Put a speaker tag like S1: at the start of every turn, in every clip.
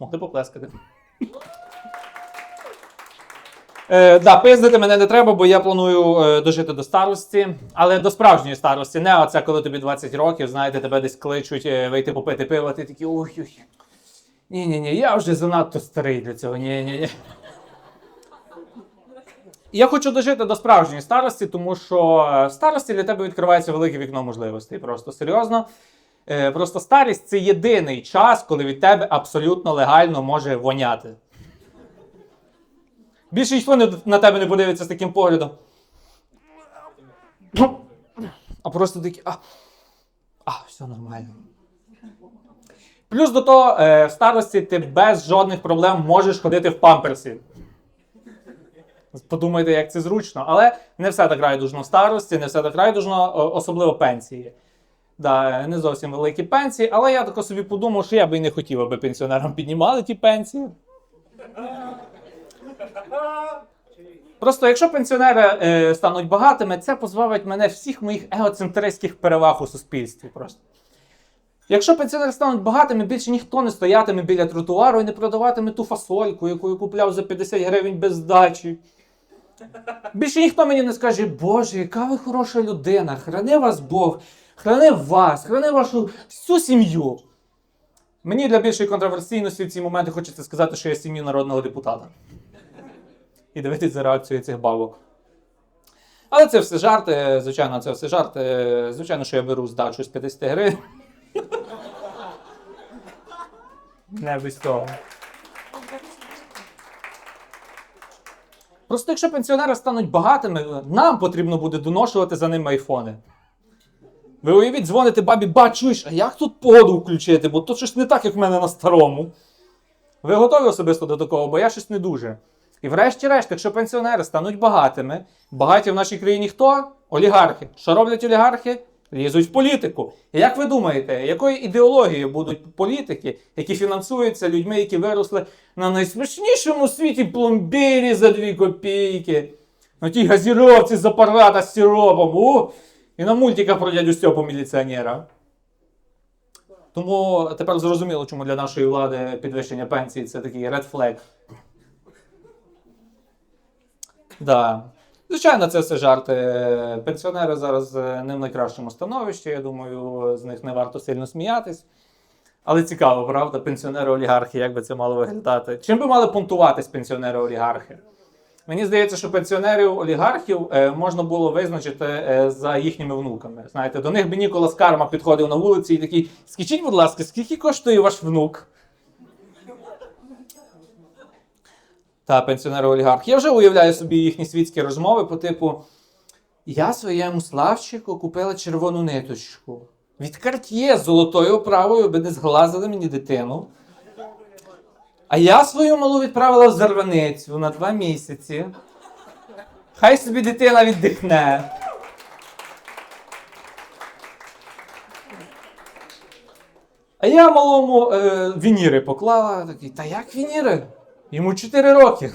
S1: Могли поплескати. Е, да, пиздити мене не треба, бо я планую е, дожити до старості, але до справжньої старості. Не оце, коли тобі 20 років, знаєте, тебе десь кличуть е, вийти попити пиво, ти такий ой ой ні ні ні я вже занадто старий для цього. ні ні ні Я хочу дожити до справжньої старості, тому що е, в старості для тебе відкривається велике вікно можливостей. Просто серйозно. Е, Просто старість це єдиний час, коли від тебе абсолютно легально може воняти. Більше ніхто на тебе не подивиться з таким поглядом. А просто такі. А, а все нормально. Плюс до того, е, в старості ти без жодних проблем можеш ходити в памперсі. Подумайте, як це зручно. Але не все так райдужно в старості, не все так райдужно, особливо пенсії. Да, не зовсім великі пенсії, але я тако собі подумав, що я би і не хотів, аби пенсіонерам піднімали ті пенсії. Просто якщо пенсіонери е, стануть багатими, це позбавить мене всіх моїх егоцентристських переваг у суспільстві. Просто. Якщо пенсіонери стануть багатими, більше ніхто не стоятиме біля тротуару і не продаватиме ту фасольку, яку я купляв за 50 гривень без здачі. Більше ніхто мені не скаже, Боже, яка ви хороша людина, храни вас Бог, храни вас, храни вашу всю сім'ю. Мені для більшої контроверсійності в ці моменти хочеться сказати, що я з сім'ї народного депутата. І дивитись за реакцією цих бабок. Але це все жарти, звичайно, це все жарти. Звичайно, що я беру здачу з 50 гривень. Не без того. Просто якщо пенсіонери стануть багатими, нам потрібно буде доношувати за ними айфони. Ви уявіть, дзвоните бабі, ба, а як тут погоду включити? Бо то щось не так, як в мене на старому. Ви готові особисто до такого, бо я щось не дуже. І врешті-решт, якщо пенсіонери стануть багатими, багаті в нашій країні хто? Олігархи. Що роблять олігархи? Лізуть в політику. І як ви думаєте, якою ідеологією будуть політики, які фінансуються людьми, які виросли на найсмачнішому світі пломбірі за 2 копійки, на тій газіровці з апарата з сиропом, у, і на мультиках про дядю Стьопу міліціонера. Тому тепер зрозуміло, чому для нашої влади підвищення пенсії це такий red flag. Да. Звичайно, це все жарти. Пенсіонери зараз е, не в найкращому становищі. Я думаю, з них не варто сильно сміятись. Але цікаво, правда? Пенсіонери-олігархи, як би це мало виглядати? Чим би мали понтуватись пенсіонери-олігархи? Мені здається, що пенсіонерів-олігархів е, можна було визначити е, за їхніми внуками. Знаєте, до них би Ніколас Карма підходив на вулиці і такий: скажіть, будь ласка, скільки коштує ваш внук? Та пенсіонери олігарх. Я вже уявляю собі їхні світські розмови по типу: Я своєму Славчику купила червону ниточку. Від карт'є з золотою оправою, аби не зглазили мені дитину. А я свою малу відправила в зарваницю на два місяці. Хай собі дитина віддихне. А я малому е, вініри поклала. Такий, та як вініри? Йому 4 роки.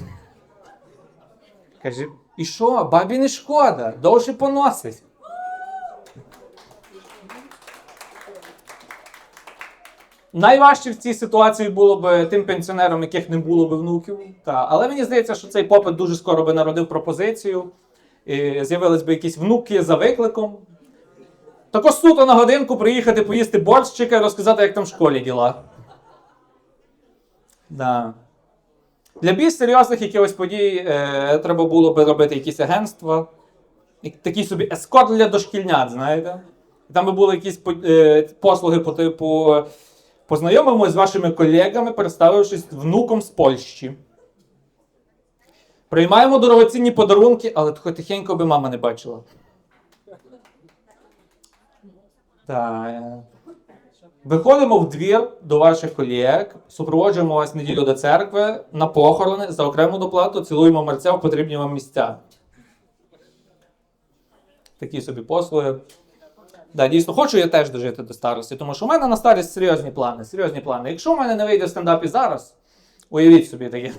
S1: Каже, і що, бабі не шкода, довше поносить. Найважче в цій ситуації було б тим пенсіонерам, яких не було б внуків. Та. Але мені здається, що цей попит дуже скоро би народив пропозицію. З'явились би якісь внуки за викликом. Тако суто на годинку приїхати поїсти борщика і розказати, як там в школі діла. Да. Для більш серйозних якихось подій е, треба було би робити якісь агентства, такий собі ескорт для дошкільнят, знаєте? Там би були якісь е, послуги по типу познайомимось з вашими колегами, представившись внуком з Польщі. Приймаємо дорогоцінні подарунки, але тихенько би мама не бачила. Так. е. Виходимо в двір до ваших колег, супроводжуємо вас неділю до церкви на похорони за окрему доплату, цілуємо мерця в потрібні вам місця. Такі собі послуги. Да, дійсно, хочу я теж дожити до старості, тому що в мене на старість серйозні плани. Серйозні плани. Якщо в мене не вийде в стендапі зараз, уявіть собі таке,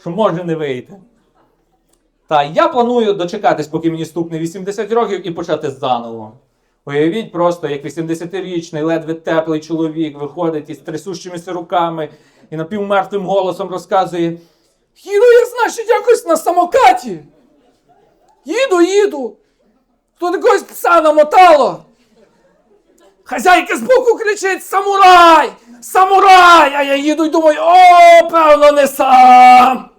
S1: що може не вийти. Та я планую дочекатись, поки мені стукне 80 років і почати заново. Уявіть просто, як 80-річний, ледве теплий чоловік виходить із трясущимися руками і напівмертвим голосом розказує: Їду я, значить, якось на самокаті. Їду, їду. Тут якогось пса намотало. Хазяйка збоку кричить: Самурай! Самурай! А я їду і думаю, о, певно, не сам.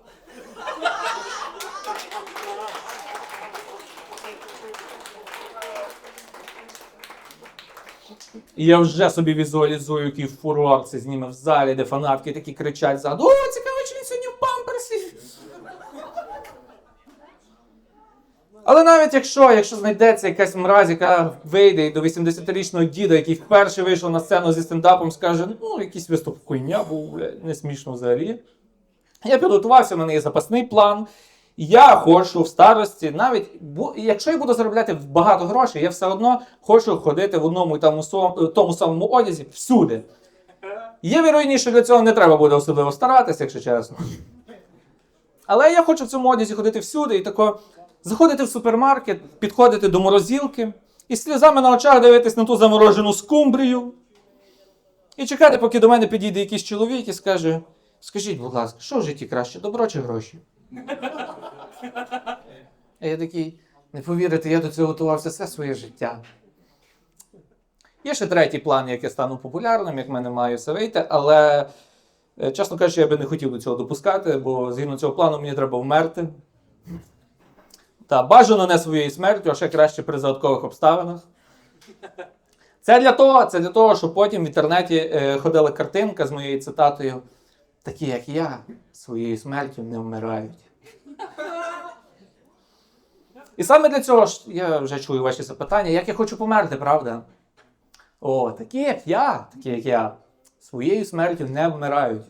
S1: Я вже собі візуалізую, який фурор це зніме в залі, де фанатки такі кричать ззаду. О, цікаво, чи він сьогодні в памперсі. Але навіть якщо, якщо знайдеться якась мразь, яка вийде до 80-річного діда, який вперше вийшов на сцену зі стендапом, скаже, ну, якийсь виступ хуйня був, блядь, не смішно взагалі. Я підготувався, в мене запасний план. Я хочу в старості, навіть якщо я буду заробляти багато грошей, я все одно хочу ходити в одному і тому, тому самому одязі всюди. Є вірогідність, що для цього не треба буде особливо старатися, якщо чесно. Але я хочу в цьому одязі ходити всюди і тако заходити в супермаркет, підходити до морозилки і сльозами на очах дивитись на ту заморожену скумбрію. І чекати, поки до мене підійде якийсь чоловік і скаже: Скажіть, будь ласка, що в житті краще, добро чи гроші? А я такий, не повірите, я до цього готувався все своє життя. Є ще третій план, як я стану популярним, як в мене має все вийти, але, е, чесно кажучи, я би не хотів до цього допускати, бо згідно цього плану мені треба вмерти. Та бажано не своєю смертю, а ще краще при загадкових обставинах. Це для того, це для того, щоб потім в інтернеті е, ходила картинка з моєю цитатою: такі, як я, своєю смертю не вмирають. І саме для цього ж я вже чую ваші запитання, як я хочу померти, правда? О, такі, як я, такі, як я, своєю смертю не вмирають.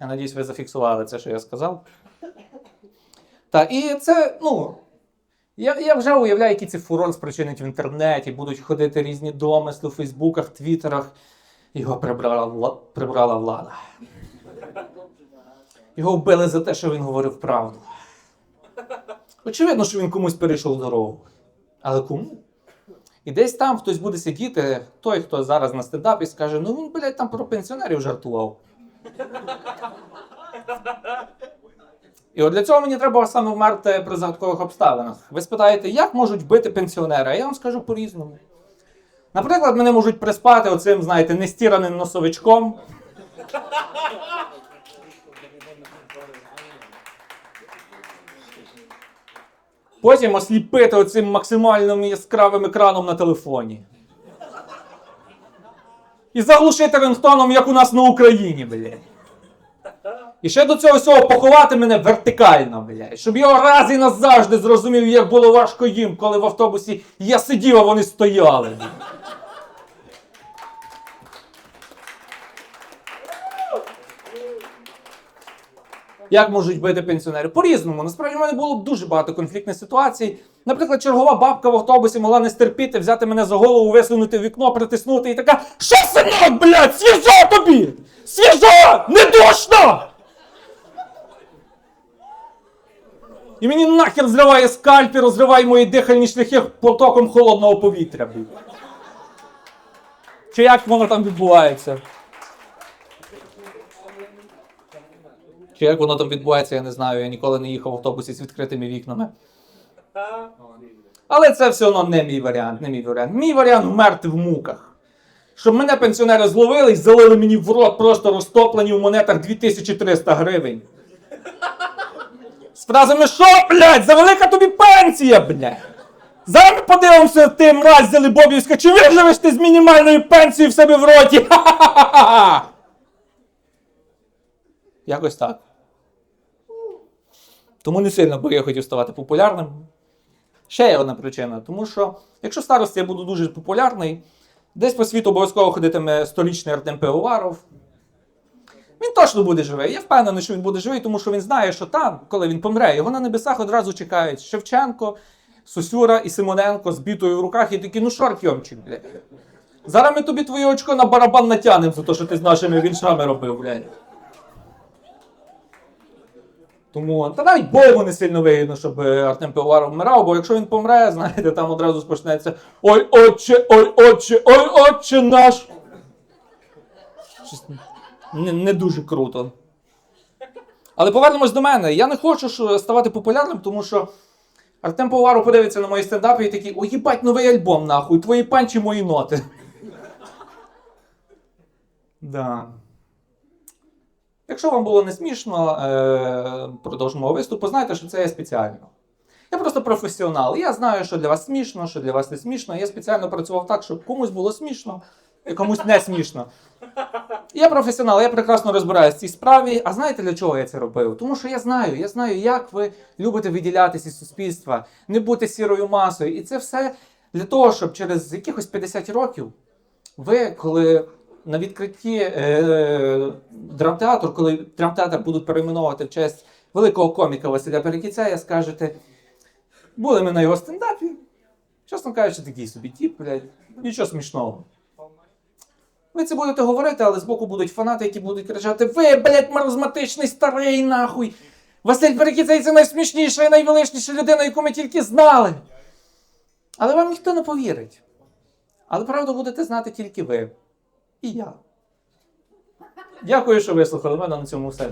S1: Я надіюсь, ви зафіксували це, що я сказав. Так, і це, ну. Я, я вже уявляю, який це фурор спричинить в інтернеті, будуть ходити різні домисли в Фейсбуках, Твіттерах. Його прибрала, прибрала влада. Його вбили за те, що він говорив правду. Очевидно, що він комусь перейшов дорогу. Але кому? І десь там хтось буде сидіти, той, хто зараз на стендапі, скаже: ну він, блядь, там про пенсіонерів жартував. І от для цього мені треба саме вмерти при загадкових обставинах. Ви спитаєте, як можуть вбити пенсіонера? Я вам скажу по-різному. Наприклад, мене можуть приспати оцим, знаєте, нестіраним носовичком. Потім осліпити оцим максимально яскравим екраном на телефоні. І заглушити рингтоном, як у нас на Україні, блядь. І ще до цього всього поховати мене вертикально, блядь. Щоб його раз і назавжди зрозумів, як було важко їм, коли в автобусі я сидів, а вони стояли. Як можуть бити пенсіонери? По-різному. Насправді в мене було б дуже багато конфліктних ситуацій. Наприклад, чергова бабка в автобусі могла не стерпіти, взяти мене за голову, висунути в вікно, притиснути і така: Що, синок, блядь, свіжо тобі! Свіжо! Не душно! І мені нахер зриває скальп і розриває мої дихальні шляхи потоком холодного повітря. Чи як воно там відбувається? Чи як воно там відбувається, я не знаю. Я ніколи не їхав в автобусі з відкритими вікнами. Але це все одно не мій варіант, не мій варіант. Мій варіант вмерти в муках. Щоб мене пенсіонери зловили і залили мені в рот просто розтоплені в монетах 2300 гривень. З фразами, що, блядь, за велика тобі пенсія, блядь. Зараз подивимося, ти мразь Зелебобівська, чи виживеш ти з мінімальною пенсією в себе в роті? Ха-ха-ха-ха! Якось так. Тому не сильно би я хотів ставати популярним. Ще є одна причина, тому що якщо старості я буду дуже популярний, десь по світу обов'язково ходитиме столічний Артем Пивоваров. Він точно буде живий. Я впевнений, що він буде живий, тому що він знає, що там, коли він помре, його на небесах одразу чекають Шевченко, Сосюра і Симоненко з бітою в руках і такі, ну що, Артемчик, блядь. Зараз ми тобі твоє очко на барабан натягнемо за те, що ти з нашими віншами робив, блядь. Тому та навіть Богу не сильно вигідно, щоб е, Артем Пивоваров вмирав, бо якщо він помре, знаєте, там одразу спочнеться Ой, отче, ой, отче, ой, отче наш. Не, не дуже круто. Але повернемось до мене. Я не хочу ставати популярним, тому що Артем Пивоваров подивиться на мої стендапи і такий, ой, їбать, новий альбом, нахуй, твої панчі, мої ноти. Да. Якщо вам було не смішно е, виступу, знайте, що це я спеціально. Я просто професіонал. Я знаю, що для вас смішно, що для вас не смішно. Я спеціально працював так, щоб комусь було смішно, комусь не смішно. Я професіонал, я прекрасно розбираюся в цій справі. А знаєте для чого я це робив? Тому що я знаю, я знаю, як ви любите виділятися із суспільства, не бути сірою масою. І це все для того, щоб через якихось 50 років ви, коли на відкритті е, драмтеатру, коли драмтеатр будуть перейменовувати в честь великого коміка Василя Перекіцея, скажете, були ми на його стендапі. Чесно кажучи, такий собі тіп, блядь, нічого смішного. Ви це будете говорити, але збоку будуть фанати, які будуть кричати: Ви, блядь, маразматичний старий нахуй! Василь Перекіцей це найсмішніша і найвеличніша людина, яку ми тільки знали. Але вам ніхто не повірить. Але правду будете знати тільки ви і я. Дякую, що вислухали мене на цьому все.